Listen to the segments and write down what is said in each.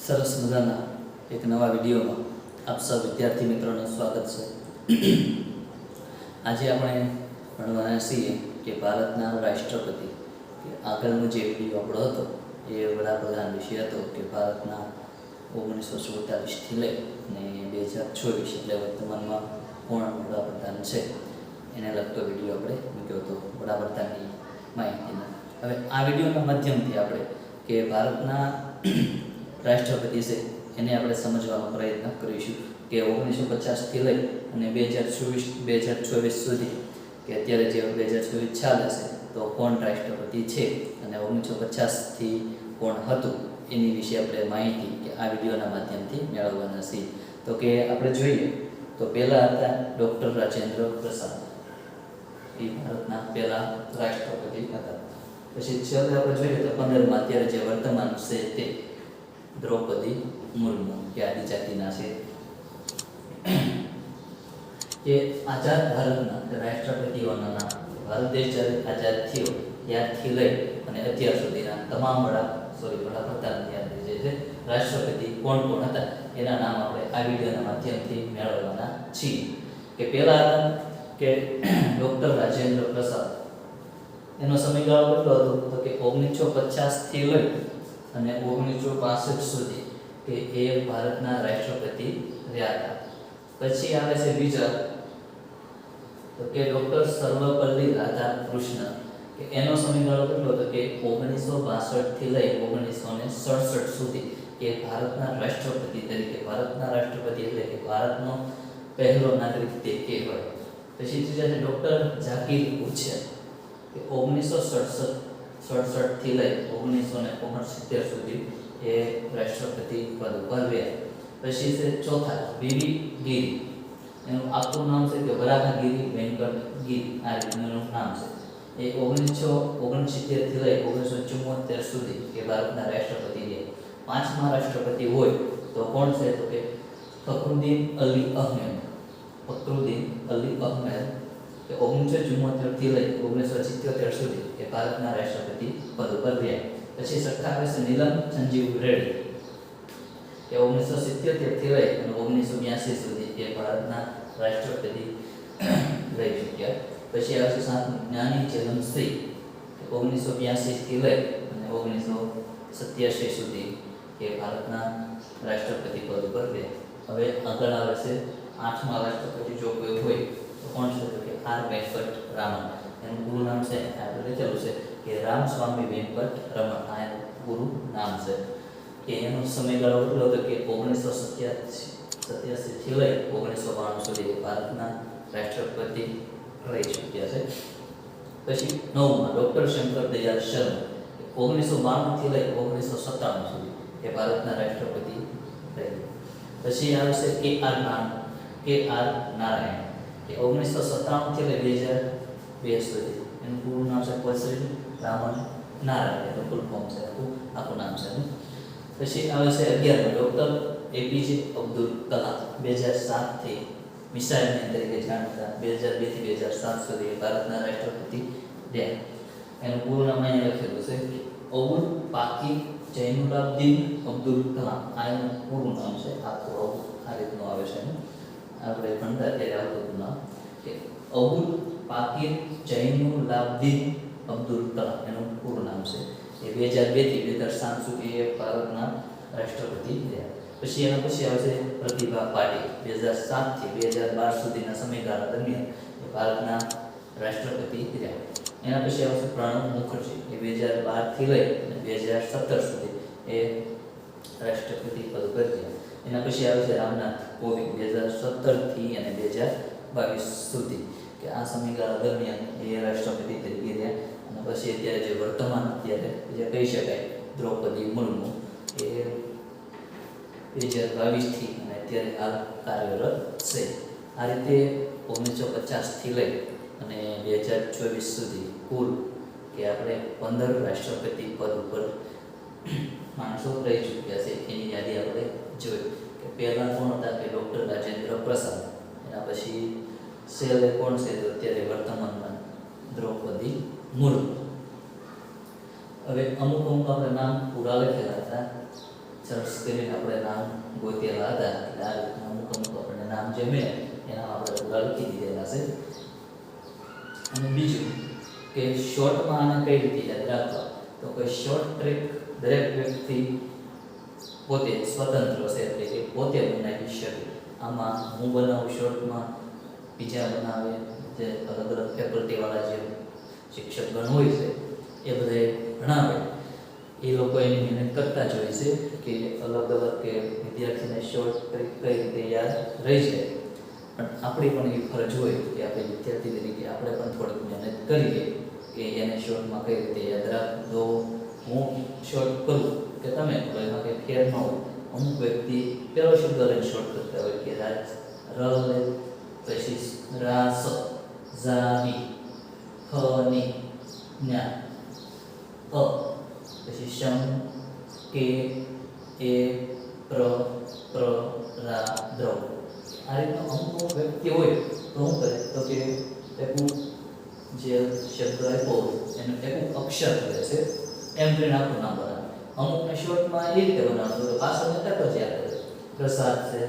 સરસ મજાના એક નવા વિડીયોમાં આપ સૌ વિદ્યાર્થી મિત્રોનું સ્વાગત છે. આજે આપણે ભણવાના છીએ કે ભારતના રાષ્ટ્રપતિ આગળનો જે વીડિયો આપણો હતો, એ વડાપ્રધાન વિશે હતો કે ભારતના ઓગણીસો સુડતાલીસથી લઈ અને બે હજાર ચોવીસ એટલે વર્તમાનમાં કોણ વડાપ્રધાન છે. એને લગતો વીડિયો આપણે મૂક્યો હતો વડાપ્રધાનની માહિતીનો હવે આ વિડીયોના માધ્યમથી આપણે કે ભારતના રાષ્ટ્રપતિ છે એને આપણે સમજવાનો પ્રયત્ન કરીશું કે ઓગણીસો પચાસથી લઈ અને બે હજાર ચોવીસ બે હજાર ચોવીસ સુધી, કે અત્યારે જે બે હજાર ચોવીસ ચાલે છે, તો કોણ રાષ્ટ્રપતિ છે અને ઓગણીસો પચાસથી કોણ હતું, એની વિશે આપણે માહિતી કે આ વિડીયોના માધ્યમથી મેળવવાના છીએ. તો કે આપણે જોઈએ, તો પહેલાં હતા ડૉક્ટર રાજેન્દ્ર પ્રસાદ. એ ભારતના પહેલા રાષ્ટ્રપતિ હતા. પછી છેલ્લે આપણે જોઈએ તો પંદરમાં અત્યારે જે વર્તમાન છે તે દ્રૌપદી મુર્મુ કે આદિજાતિના છે. જે આઝાદ ભારતના રાષ્ટ્રપતિઓના ભારત દેશ જ્યારે આઝાદ થયો, ત્યારથી લઈ અને અત્યાર સુધીના તમામ વડા સોરી વડાપ્રધાન ત્યારથી જે છે, રાષ્ટ્રપતિ કોણ કોણ હતા, એના નામ આપણે આ વિડીયોના માધ્યમથી મેળવવાના છીએ. કે પહેલા કે ડૉક્ટર રાજેન્દ્ર પ્રસાદ. એનો સમયગાળો કેટલો હતો? તો કે ઓગણીસો પચાસથી લઈ અને ઓગણીસો બાસઠ સુધી કે એ ભારતના રાષ્ટ્રપતિ રહ્યા હતા. પછી આવે છે બીજા, તો કે ડૉક્ટર સર્વપલ્લી રાધાકૃષ્ણ, કે એનો સમયગાળો કેટલો હતો કે ઓગણીસો બાસઠથી લઈ ઓગણીસો ને સડસઠ સુધી એ ભારતના રાષ્ટ્રપતિ તરીકે, ભારતના રાષ્ટ્રપતિ એટલે કે ભારતનો પહેલો નાગરિક તે કહેવાય. પછી ત્રીજા છે ડૉક્ટર ઝાકીર હુસેન કે ઓગણીસો સડસઠ સડસઠથી લઈ ઓગણીસો ને ઓગણસિત્તેર સુધી એ રાષ્ટ્રપતિ પદ ઉપર પછી છે ચોથા વીવી ગીરી. એનું આખું નામ છે કે વરાહગીરી વેંકટ ગીરી. આ રીતનું એનું નામ છે. એ ઓગણીસો ઓગણસિત્તેરથી લઈ ઓગણીસો ચુમ્મોતેર સુધી એ ભારતના રાષ્ટ્રપતિ રહ્યા. પાંચમા રાષ્ટ્રપતિ હોય તો કોણ છે તો કે ફખરુદ્દીન અલી અહમેદ. ફખરુદ્દીન અલી અહમેદ કે ઓગણીસો ચુમ્મોતેરથી લઈ ઓગણીસો સિત્યોતેર સુધી એ ભારતના રાષ્ટ્રપતિ પદ ઉપર રહ્યા. પછી સત્તાવીસ નીલમ સંજીવ રેડ્ડી. એ ઓગણીસો સિત્યોતેરથી લઈ અને ઓગણીસો બ્યાસી સુધી એ ભારતના રાષ્ટ્રપતિ રહી ચૂક્યા. પછી આવે છે સાતમું જ્ઞાની ચેલમસિંહ ઓગણીસો બ્યાસીથી લઈ અને ઓગણીસો સત્યાસી સુધી એ ભારતના રાષ્ટ્રપતિ પદ ઉપર રહ્યા. હવે આગળ આવે છે આઠમા રાષ્ટ્રપતિ જો કોઈ હોય તો કોણ છે? આર વેંકટ રામન એનું પૂરું નામ છે આપણે લખેલું છે કે રામસ્વામી વેંકટ રમણ આ એનું પૂરું નામ છે. કે એનો સમયગાળો એટલો હતો કે ઓગણીસો સત્યાસી સત્યાસીથી લઈ ઓગણીસો બાણું સુધી ભારતના રાષ્ટ્રપતિ રહી ચૂક્યા છે. પછી નવમાં ડૉક્ટર શંકર દયાળ શર્મા ઓગણીસો બાણુંથી લઈ ઓગણીસો સત્તાણું સુધી એ ભારતના રાષ્ટ્રપતિ રહી પછી આવે છે કે આર નામ કે આર નારાયણ. કે ઓગણીસો સત્તાણુંથી લઈ બે હજાર બે સુધી. એનું પૂરું નામ છે પસરી રામન નારાયણ. એનું ફૂલ ફોર્મ છે. આખું આખું નામ છે એનું. પછી આવે છે અગિયારમાં. Doctor APJ Abdul Kalam. બે હજાર સાતથી મિસાઇલમેન તરીકે જાણીતા. બે હજાર બેથી બે હજાર સાત સુધી ભારતના રાષ્ટ્રપતિ રહ્યા. એનું પૂરું નામ અહીંયા લખેલું છે અબુલ પાકી જૈનુલાબ્દીન અબ્દુલ કલામ. આ એનું પૂરું નામ છે. આખું આ રીતનું આવે છે એનું. આપણે ભણતા ત્યારે આવતું હતું અબુલ પાકીર જૈનુલાબ્દીન અબ્દુલ કલામ, એનું પૂરું નામ છે. એ બે હજાર બેથી બે હજાર સાત સુધી એ ભારતના રાષ્ટ્રપતિ રહ્યા. પછી એના પછી આવશે પ્રતિભા પાટીલ. બે હજાર સાતથી બે હજાર બાર સુધીના સમયગાળા દરમિયાન એ ભારતના રાષ્ટ્રપતિ રહ્યા. એના પછી આવશે પ્રણવ મુખર્જી. એ બે હજાર બારથી લઈ અને બે હજાર સત્તર સુધી એ રાષ્ટ્રપતિ પદ પર રહ્યા એના પછી આવે છે રામનાથ કોવિંદ, બે હજાર સત્તરથી અને બે હજાર બાવીસ સુધી. કે આ સમયગાળા દરમિયાન એ રાષ્ટ્રપતિ તરીકે રહ્યા. અને પછી અત્યારે જે વર્તમાન અત્યારે જે કહી શકાય દ્રૌપદી મુર્મુ, એ બે હજાર બાવીસથી અને અત્યારે હાલ કાર્યરત છે. આ રીતે ઓગણીસો પચાસથી લઈ અને બે હજાર ચોવીસ સુધી કુલ કે આપણે પંદર રાષ્ટ્રપતિ પદ ઉપર માણસો રહી ચૂક્યા છે. એની યાદી આપણે જોઈ. પહેલાં કોણ હતા કે ડૉક્ટર રાજેન્દ્ર પ્રસાદ, એના પછી છેલ્લે કોણ છે તો અત્યારે વર્તમાનમાં દ્રૌપદી મુર્મુ. હવે અમુક અમુક આપણે નામ પૂરા લખેલા હતા. સર્ચ કરીને આપણે નામ ગોતેલા હતા. એટલે આ રીતના અમુક અમુક આપણને નામ જે મળે એના આપણે પૂરા લખી દીધેલા છે. અને બીજું કે શોર્ટમાં આને કઈ રીતે યાદ રાખવા? તો કે શોર્ટ ટ્રીક દરેક વ્યક્તિ પોતે સ્વતંત્ર છે. એટલે કે પોતે બનાવી શકે. આમાં હું બનાવું શોર્ટમાં, બીજા બનાવે, જે અલગ અલગ ફેકલ્ટીવાળા જે શિક્ષકગણ હોય છે, એ બધે ભણાવે. એ લોકો એની મહેનત કરતા જ હોય છે કે અલગ અલગ કે વિદ્યાર્થીને શોર્ટ કઈ રીતે યાદ રહી જાય. પણ આપણી પણ એવી ફરજ હોય કે આપણે વિદ્યાર્થી તરીકે આપણે પણ થોડીક મહેનત કરીએ કે એને શોર્ટમાં કઈ રીતે યાદ રાખ તો હું શોર્ટ કરું. તમે કરો એમાં કંઈ ફેર ન હોય અમુક વ્યક્તિ પેલો શબ્દ લઈને શોર્ટ કરતા હોય કે રાજ ર લે પછી રાસ ઝાની ખની જ્ઞા અ પછી શમ કે એ પ્ર પ્ર રા દ્રવ આ રીતનો અમુક અમુક વ્યક્તિ હોય તો શું કરે તો કે એકું જે શબ્દ આપ્યો હોય એનું એકું અક્ષર કરે છે એમ કરીને આખું નામ બનાવે અમુકને શોર્ટમાં એ રીતે બનાવતું તો તક જ યાદ કરે પ્રસાદ છે,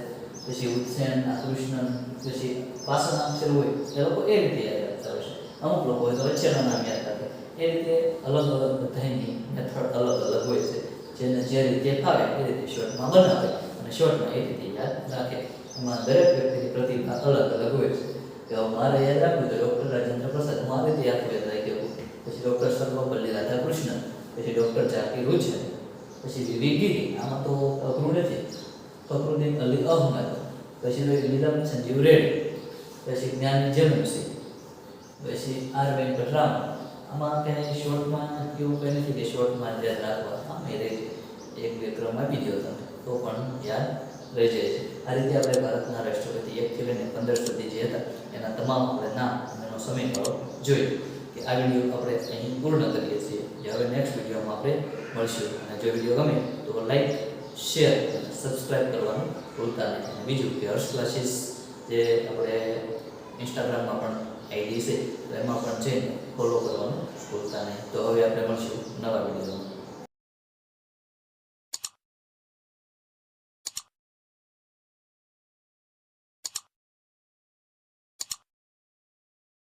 પછી ઉત્સેન કૃષ્ણ પછી પાછળના અક્ષર હોય એ લોકો એ રીતે યાદ રાખતા હોય છે. અમુક લોકો હોય તો વચ્ચેના નામ યાદ રાખે એ રીતે અલગ અલગ બધાની મેથડ અલગ અલગ હોય છે. જેને જે રીતે ફાવે એ રીતે શોર્ટમાં બનાવે અને શોર્ટમાં એ રીતે યાદ રાખે. એમાં દરેક વ્યક્તિની પ્રતિભા અલગ અલગ હોય છે. કે મારે યાદ રાખવું તો ડૉક્ટર રાજેન્દ્ર પ્રસાદ, હું આ રીતે યાદ યાદ રાખી પછી ડૉક્ટર સર્વપલ્લી રાધાકૃષ્ણ પછી ડૉક્ટર જાકીર હુસેન પછી વિવિધિ આમાં તો અઘરું નથી. ફકરુદ્દીન અલી અહમદ, પછી લીલામ સંજીવ રેડ પછી જ્ઞાન જમનસિંહ પછી આર વેંકટરામ આમાં કંઈ શોર્ટમાં એવું કંઈ નથી કે શોર્ટમાં જ્યાં રાખવા આમ એ એક બે ક્રમ આપી દો તમે તો પણ યાદ રહી જાય છે. આ રીતે આપણે ભારતના રાષ્ટ્રપતિ એકથી લઈને પંદર સુધી જે હતા, એના તમામ આપણે નામ એનો સમયગાળો જોઈએ. કે આ વીડિયો આપણે અહીં પૂર્ણ કરીએ છીએ. જે હવે નેક્સ્ટ વિડીયોમાં આપણે મળશું. અને જો વીડિયો ગમે તો લાઈક શેર અને સબસ્ક્રાઈબ કરવાનું ભૂલતા નહીં. બીજું કે હર્ષ ક્લાસીસ જે આપણે ઇન્સ્ટાગ્રામમાં પણ આઈડી છે, તો એમાં પણ છે ફોલો કરવાનું ભૂલતા નહીં. તો હવે આપણે મળશું નવા વિડીયોમાં